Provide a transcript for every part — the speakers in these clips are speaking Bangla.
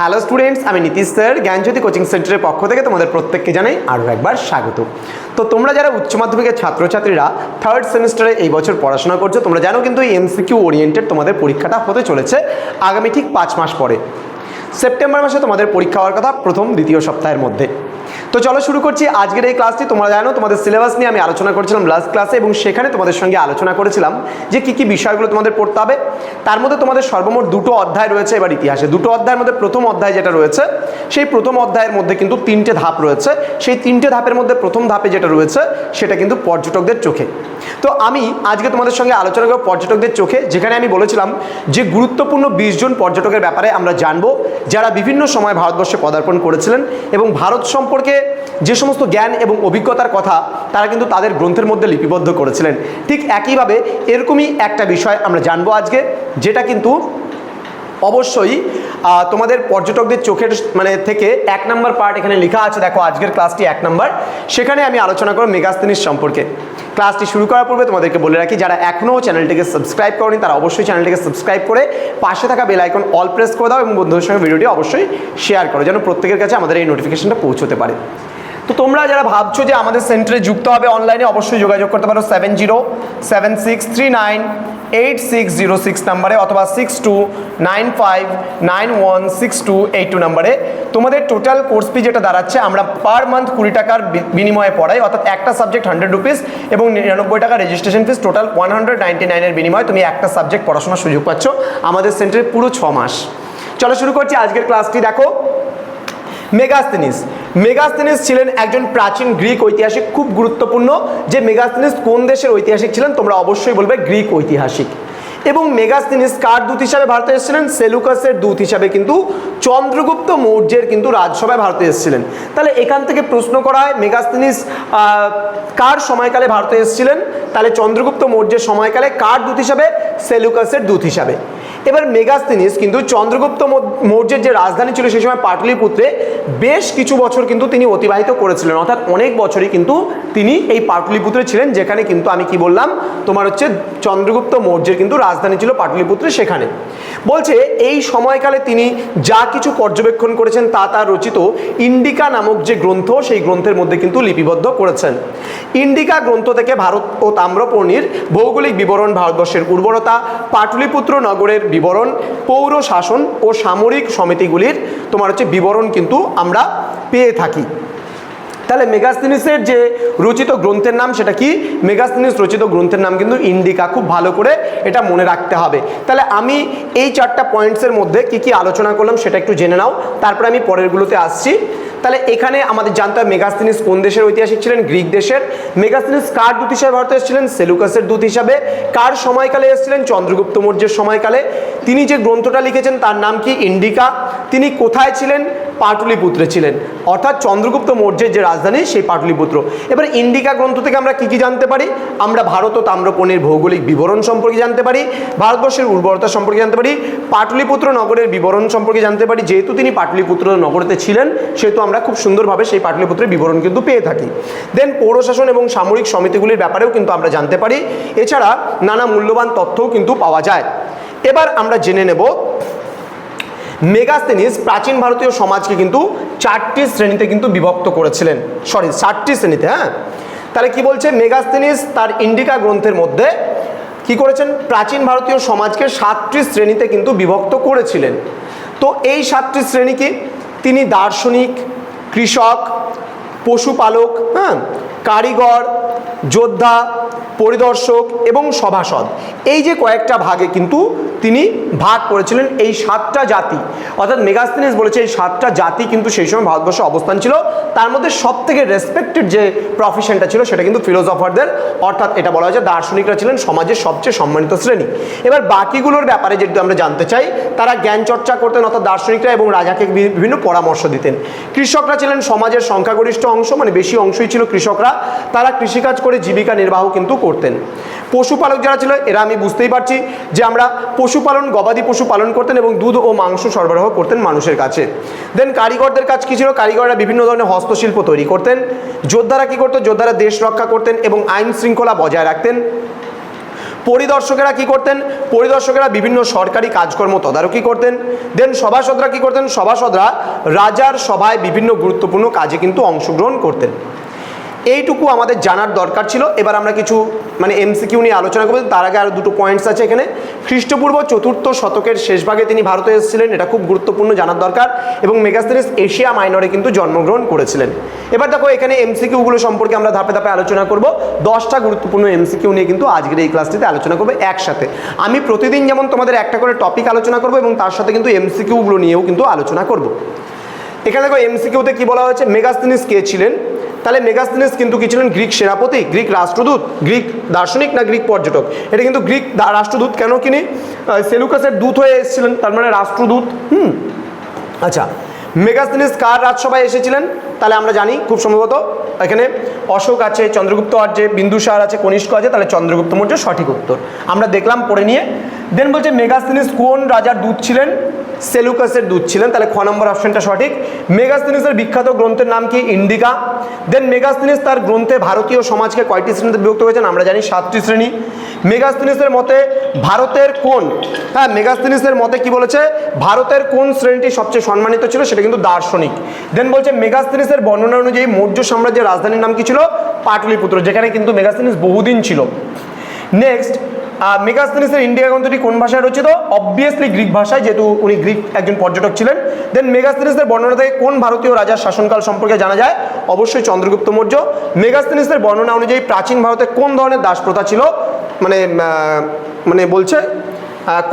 হ্যালো স্টুডেন্টস আমি নীতিশ স্যার, জ্ঞানজ্যোতি কোচিং সেন্টারের পক্ষ থেকে তোমাদের প্রত্যেককে জানাই আরও একবার স্বাগত। তো তোমরা যারা উচ্চ মাধ্যমিকের ছাত্রছাত্রীরা থার্ড সেমিস্টারে এই বছর পড়াশোনা করছ, তোমরা জানো কিন্তু এই এমসিকিউ ওরিয়েন্টেড তোমাদের পরীক্ষাটা হতে চলেছে আগামী ঠিক পাঁচ মাস পরে। সেপ্টেম্বর মাসে তোমাদের পরীক্ষা হওয়ার কথা প্রথম, দ্বিতীয় সপ্তাহের মধ্যে। তো চলো শুরু করছি আজকের এই ক্লাসটি তোমরা জানো, তোমাদের সিলেবাস নিয়ে আমি আলোচনা করেছিলাম লাস্ট ক্লাসে এবং সেখানে তোমাদের সঙ্গে আলোচনা করেছিলাম যে কি কি বিষয়গুলো তোমাদের পড়তে হবে। তার মধ্যে তোমাদের সর্বমোট দুটো অধ্যায় রয়েছে এবার ইতিহাসে। দুটো অধ্যায়ের মধ্যে প্রথম অধ্যায় যেটা রয়েছে, সেই প্রথম অধ্যায়ের মধ্যে কিন্তু তিনটে ধাপ রয়েছে। সেই তিনটে ধাপের মধ্যে প্রথম ধাপে যেটা রয়েছে, সেটা কিন্তু পর্যটকদের চোখে। তো আমি আজকে তোমাদের সঙ্গে আলোচনা করব পর্যটকদের চোখে, যেখানে আমি বলেছিলাম যে গুরুত্বপূর্ণ বিশ জন পর্যটকের ব্যাপারে আমরা জানব, যারা বিভিন্ন সময় ভারতবর্ষে পদার্পণ করেছিলেন এবং ভারত সম্পর্কে যে সমস্ত জ্ঞান এবং অভিজ্ঞতার কথা তারা কিন্তু তাদের গ্রন্থের মধ্যে লিপিবদ্ধ করেছিলেন। ঠিক একইভাবে এরকমই একটা বিষয় আমরা জানব আজকে, যেটা কিন্তু অবশ্যই তোমাদের পর্যটকদের চোখের মানে থেকে এক নম্বর পার্ট এখানে লেখা আছে। দেখো আজকের ক্লাসটি এক নম্বর। সেখানে আমি আলোচনা করব মেগাস্তিনিস সম্পর্কে। ক্লাসটি শুরু করার পূর্বে তোমাদেরকে বলে রাখি, যারা এখনও চ্যানেলটিকে সাবস্ক্রাইব করেনি, তারা অবশ্যই চ্যানেলটিকে সাবস্ক্রাইব করে পাশে থাকা বেল আইকন অল প্রেস করে দাও এবং বন্ধুদের সঙ্গে ভিডিওটি অবশ্যই শেয়ার করো, যেন প্রত্যেকের কাছে আমাদের এই নোটিফিকেশনটা পৌঁছতে পারে। তো তোমরা যারা ভাবছ যে আমাদের সেন্টারে যুক্ত হবে অনলাইনে অবশ্যই যোগাযোগ করতে পারো seven zero seven six three nine eight six zero six নাম্বারে অথবা six two nine five nine one six two eight two নাম্বারে। তোমাদের টোটাল কোর্স ফি যেটা দাঁড়াচ্ছে, আমরা পার মান্থ কুড়ি টাকার বিনিময়ে পড়াই, অর্থাৎ একটা সাবজেক্ট হান্ড্রেড রুপিস এবং নিরানব্বই টাকা registration fees total one hundred ninety নাইনের বিনিময়ে তুমি একটা সাবজেক্ট পড়াশোনার সুযোগ পাচ্ছ আমাদের সেন্টারে পুরো ছ মাস। চলো শুরু করছি আজকের ক্লাসটি দেখো। মেগাস্তিনিস মেগাস্তিনিস ছিলেন একজন প্রাচীন গ্রিক ঐতিহাসিক, খুব গুরুত্বপূর্ণ। যে মেগাস্তিনিস কোন দেশের ঐতিহাসিক ছিলেন, তোমরা অবশ্যই বলবে গ্রিক ঐতিহাসিক। এবং মেগাস্তিনিস কার দূত হিসাবে ভারতে এসেছিলেন? সেলুকাসের দূত হিসাবে কিন্তু চন্দ্রগুপ্ত মৌর্যের কিন্তু রাজসভায় ভারতে এসেছিলেন। তাহলে এখান থেকে প্রশ্ন করা হয়, মেগাস্তিনিস কার সময়কালে ভারতে এসেছিলেন? তাহলে চন্দ্রগুপ্ত মৌর্যের সময়কালে কার দূত হিসাবে? সেলুকাসের দূত হিসাবে। এবার মেগাস্তিনিস কিন্তু চন্দ্রগুপ্ত মৌর্যের যে রাজধানী ছিল সেই সময় পাটলিপুত্রে বেশ কিছু বছর কিন্তু তিনি অতিবাহিত করেছিলেন। অর্থাৎ অনেক বছরই কিন্তু তিনি এই পাটলিপুত্রে ছিলেন, যেখানে কিন্তু আমি কি বললাম, তোমার হচ্ছে চন্দ্রগুপ্ত মৌর্যের কিন্তু রাজধানী ছিল পাটলিপুত্রে সেখানে। বলছে, এই সময়কালে তিনি যা কিছু পর্যবেক্ষণ করেছেন তা তার রচিত ইন্ডিকা নামক যে গ্রন্থ, সেই গ্রন্থের মধ্যে কিন্তু লিপিবদ্ধ করেছেন। ইন্ডিকা গ্রন্থ থেকে ভারত ও তাম্রপর্ণীর ভৌগোলিক বিবরণ, ভারতবর্ষের উর্বরতা, পাটলিপুত্র নগরের বিবরণ, পৌর শাসন ও সামরিক সমিতিগুলির, তোমার হচ্ছে বিবরণ কিন্তু আমরা পেয়ে থাকি। তাহলে মেগাস্তিনিসের যে রচিত গ্রন্থের নাম সেটা কি? মেগাস্তিনিস রচিত গ্রন্থের নাম কিন্তু ইন্ডিকা, খুব ভালো করে এটা মনে রাখতে হবে। তাহলে আমি এই চারটা পয়েন্টসের মধ্যে কি কি আলোচনা করলাম সেটা একটু জেনে নাও, তারপরে আমি পরেরগুলোতে আসছি। তাহলে এখানে আমাদের জানতে হবে মেগাস্তিনিস কোন দেশের ঐতিহাসিক ছিলেন? গ্রিক দেশের। মেগাস্তিনিস কার দূত হিসাবে ভারতে এসেছিলেন? সেলুকাসের দূত হিসাবে। কার সময়কালে এসেছিলেন? চন্দ্রগুপ্ত মৌর্যের সময়কালে। তিনি যে গ্রন্থটা লিখেছেন তার নাম কি? ইন্ডিকা। তিনি কোথায় ছিলেন? পাটলিপুত্রে ছিলেন। অর্থাৎ চন্দ্রগুপ্ত মৌর্যের যে রাজধানী, সেই পাটলিপুত্র। এবার ইন্ডিকা গ্রন্থ থেকে আমরা কি কি জানতে পারি? আমরা ভারত ও তাম্রপণের ভৌগোলিক বিবরণ সম্পর্কে জানতে পারি, ভারতবর্ষের উর্বরতা সম্পর্কে জানতে পারি, পাটলিপুত্র নগরের বিবরণ সম্পর্কে জানতে পারি। যেহেতু তিনি পাটলিপুত্র নগরীতে ছিলেন, সেহেতু আমরা খুব সুন্দরভাবে সেই পাটলিপুত্রের বিবরণ কিন্তু পেয়ে থাকি। দেন পৌরশাসন এবং সামরিক সমিতিগুলির ব্যাপারেও কিন্তু আমরা জানতে পারি। এছাড়া নানা মূল্যবান তথ্যও কিন্তু পাওয়া যায়। এবার আমরা জেনে নেব মেগাস্তেনিস প্রাচীন ভারতীয় সমাজকে কিন্তু চারটি শ্রেণীতে কিন্তু বিভক্ত করেছিলেন। সরি, চারটি শ্রেণীতে হ্যাঁ? তাহলে কি বলছে? মেগাস্তেনিস তার ইন্ডিকা গ্রন্থের মধ্যে কি করেছেন? প্রাচীন ভারতীয় সমাজকে সাতটি শ্রেণীতে কিন্তু বিভক্ত করেছিলেন। তো এই সাতটি শ্রেণি কি? তিনি দার্শনিক, কৃষক, পশুপালক হ্যাঁ? কারিগর, যোদ্ধা পরিদর্শক এবং সভাসদ। এই যে কয়েকটা ভাগে কিন্তু তিনি ভাগ করেছিলেন এই সাতটা জাতি। অর্থাৎ মেগাস্তিনিস বলেছে এই সাতটা জাতি কিন্তু সেই সময় ভারতবর্ষে অবস্থান ছিল। তার মধ্যে সব থেকে রেসপেক্টেড যে প্রফেশনটা ছিল সেটা কিন্তু ফিলোসফারদের অর্থাৎ এটা বলা হয় যে দার্শনিকরা ছিলেন সমাজের সবচেয়ে সম্মানিত শ্রেণি। এবার বাকিগুলোর ব্যাপারে যেটা আমরা জানতে চাই, তারা জ্ঞান চর্চা করতেন, অর্থাৎ দার্শনিকরা এবং রাজাকে বিভিন্ন পরামর্শ দিতেন। কৃষকরা ছিলেন সমাজের সংখ্যাগরিষ্ঠ অংশ মানে বেশি অংশই ছিল কৃষকরা। তারা কৃষিকাজ করে জীবিকা নির্বাহ কিন্তু করতেন। পশুপালক যারা ছিল, এরা আমি বুঝতেই পারছি যে আমরা পশুপালন, গবাদি পশু পালন করতেন এবং দুধ ও মাংস সরবরাহ করতেন মানুষের কাছে। দেন কারিগরদের কাজ কী ছিল? কারিগররা বিভিন্ন ধরনের হস্তশিল্প তৈরি করতেন। যোদ্ধারা কী করতো? যোদ্ধারা দেশ রক্ষা করতেন এবং আইন শৃঙ্খলা বজায় রাখতেন। পরিদর্শকেরা কি করতেন? পরিদর্শকেরা বিভিন্ন সরকারি কাজকর্ম তদারকি করতেন। দেন সভাসদরা কি করতেন? সভাসদরা রাজার সভায় বিভিন্ন গুরুত্বপূর্ণ কাজে কিন্তু অংশগ্রহণ করতেন। এইটুকু আমাদের জানার দরকার ছিল। এবার আমরা কিছু মানে এমসিকিউ নিয়ে আলোচনা করব। তার আগে আরও দুটো পয়েন্টস আছে এখানে। খ্রিস্টপূর্ব চতুর্থ শতকের শেষ ভাগে তিনি ভারতে এসেছিলেন। এটা খুব গুরুত্বপূর্ণ জানার দরকার এবং মেগাস্তেরিস এশিয়া মাইনরে কিন্তু জন্মগ্রহণ করেছিলেন। এবার দেখো, এখানে এমসিকিউগুলো সম্পর্কে আমরা ধাপে ধাপে আলোচনা করব। দশটা গুরুত্বপূর্ণ এমসিকিউ নিয়ে কিন্তু আজকের এই ক্লাসটিতে আলোচনা করব একসাথে। আমি প্রতিদিন যেমন তোমাদের একটা করে টপিক আলোচনা করব এবং তার সাথে কিন্তু এমসিকিউগুলো নিয়েও কিন্তু আলোচনা করব। এখানে দেখো এমসিকিউতে কি বলা হয়েছে? মেগাস্তিনিস কে ছিলেন? তাহলে মেগাস্তিনিস কিন্তু কি ছিলেন? গ্রিক সেনাপতি, গ্রিক রাষ্ট্রদূত, গ্রিক দার্শনিক না গ্রিক পর্যটক? এটা কিন্তু গ্রিক রাষ্ট্রদূত কেন কিনি? সেলুকাসের দূত হয়ে এসেছিলেন, তার মানে রাষ্ট্রদূত। হুম। আচ্ছা মেগাস্তিনিস কার রাজসভায় এসেছিলেন? তাহলে আমরা জানি খুব সম্ভবত এখানে অশোক আছে, চন্দ্রগুপ্ত আছে, বিন্দুসার আছে, কনিষ্ক আছে, তাহলে চন্দ্রগুপ্ত মৌর্য সঠিক উত্তর। আমরা দেখলাম, পড়ে নিয়ে দেন বলছে, মেগাস্তিনিস কোন রাজার দুধ ছিলেন? সেলুকাসের দুধ ছিলেন, তাহলে খ নম্বর অপশনটা সঠিক। মেগাস্তিনিসের বিখ্যাত গ্রন্থের নাম কি? ইন্ডিকা। দেন মেগাস্তিনিস তার গ্রন্থে ভারতীয় সমাজকে কয়টি শ্রেণীতে বিভক্ত করেছেন আমরা জানি সাতটি শ্রেণি। মেগাস্তিনিসের মতে ভারতের কোন হ্যাঁ মেগাস্তিনিসের মতে কি বলেছে? ভারতের কোন শ্রেণীটি সবচেয়ে সম্মানিত ছিল? সেটা কিন্তু দার্শনিক। দেন বলছে, মেগাস্তিনিসের বর্ণনা অনুযায়ী মৌর্য সাম্রাজ্যের রাজধানীর নাম কি ছিল? পাটলিপুত্র, যেখানে কিন্তু মেগাস্তিনিস বহুদিন ছিল। নেক্সট মেগাস্তিনিসের ইন্ডিয়া গ্রন্থটি কোন ভাষায় রচিত? অবভিয়াসলি গ্রিক ভাষায়, যেহেতু উনি গ্রিক একজন পর্যটক ছিলেন। দেন মেগাস্তিনিসের বর্ণনা থেকে কোন ভারতীয় রাজার শাসনকাল সম্পর্কে জানা যায়? অবশ্যই চন্দ্রগুপ্ত মৌর্য। মেগাস্তিনিসের বর্ণনা অনুযায়ী প্রাচীন ভারতে কোন ধরনের দাস প্রথা ছিল? মানে মানে বলছে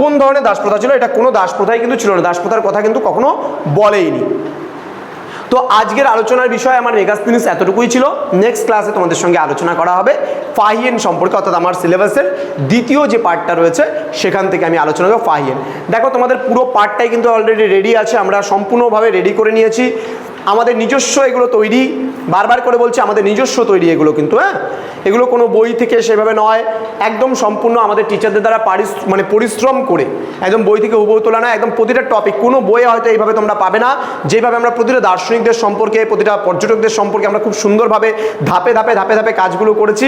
কোন ধরনের দাস প্রথা ছিল? এটা কোনো দাস প্রথাই কিন্তু ছিল না। দাস প্রথার কথা কিন্তু কখনো বলেইনি। তো আজকের আলোচনার বিষয় আমার মেগাস্তিনিস এতটুকুই ছিল। নেক্সট ক্লাসে তোমাদের সঙ্গে আলোচনা করা হবে। ফাহিয়েন সম্পর্কে অর্থাৎ আমার সিলেবাসের দ্বিতীয় যে পার্টটা রয়েছে, সেখান থেকে আমি আলোচনা করব ফাহিয়েন। দেখো, তোমাদের পুরো পার্টটাই কিন্তু অলরেডি রেডি আছে, আমরা সম্পূর্ণভাবে রেডি করে নিয়েছি। আমাদের নিজস্ব এগুলো তৈরি, বারবার করে বলছি আমাদের নিজস্ব তৈরি এগুলো কিন্তু হ্যাঁ? এগুলো কোনো বই থেকে সেভাবে নয়, একদম সম্পূর্ণ আমাদের টিচারদের দ্বারা পারিস মানে পরিশ্রম করে, একদম বই থেকে হুবহু তোলা না একদম প্রতিটা টপিক কোনো বইয়ে হয়তো এইভাবে তোমরা পাবে না, যেভাবে আমরা প্রতিটা দার্শনিকদের সম্পর্কে, প্রতিটা পর্যটকদের সম্পর্কে আমরা খুব সুন্দরভাবে ধাপে ধাপে ধাপে ধাপে কাজগুলো করেছি।